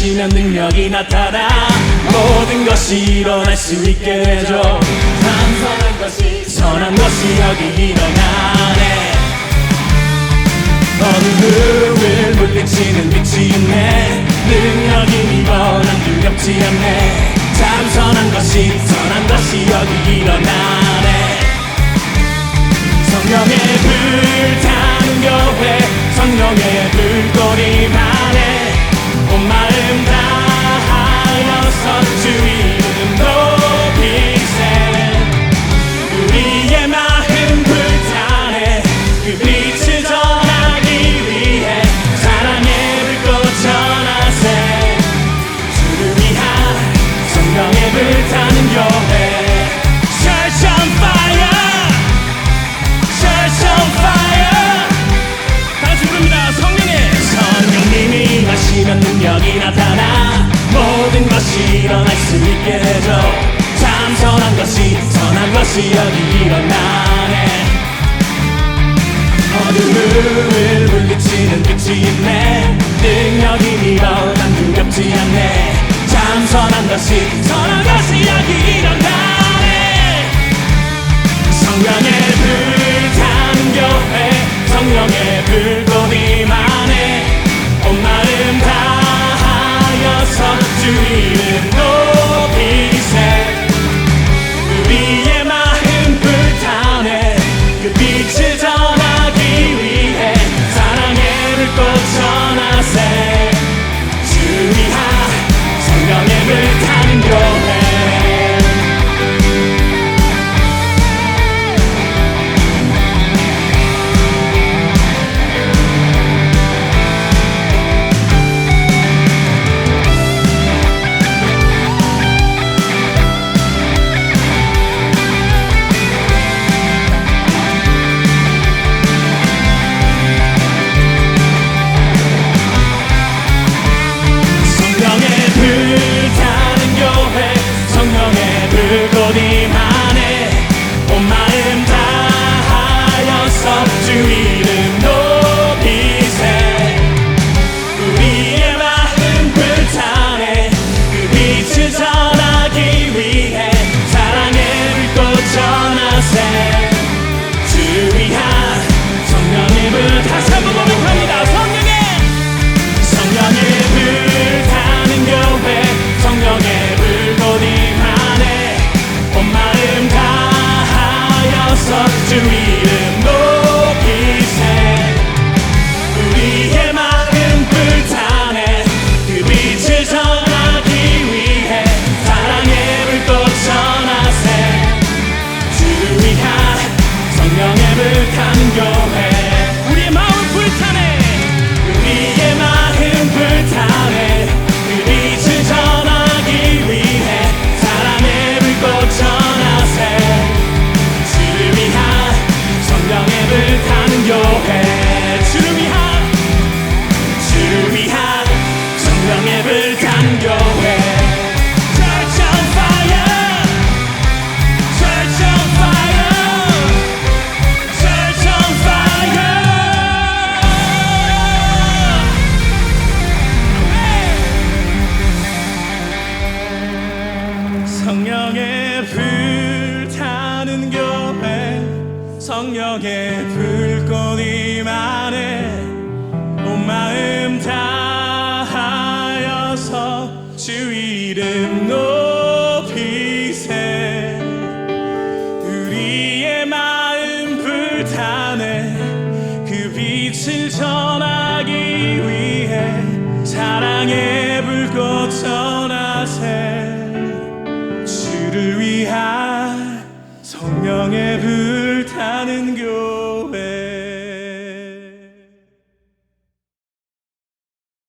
하시면 능력이 나타나 모든 것이 일어날 수 있게 되죠. 선한 것이 선한 것이 여기 일어나네. 어둠을 물리치는 빛이 있네. 능력이 난 두렵지 않네. 참 선한 것이 선한 것이 여기 일어나네. 성령의 불타는 교회 성령의 불꽃이 많네 온 능력이 나타나 모든 것이 일어날 수 있게 되죠 참 선한 것이 선한 것이 여기 일어나네. 어둠을 물리치는 주 이름 높이세 우리의 마음 불타네. 그 빛을 전하기 위해 사랑의 불꽃 전하세. 주 위한 성령의 불. 다시 한번 고백합니다. 성령의. 성령의 불 타는 교회. 성령의 불꽃이 많네. 온 마음 다하여서 주이 성령의 불타 저녁에 불꽃이 만에 온 마음 다하여서 주 이름 높이세. 우리의 마음 불타네. 그 빛을 전하기 위해 사랑의 불꽃 전하세. 주를 위한 성령의 불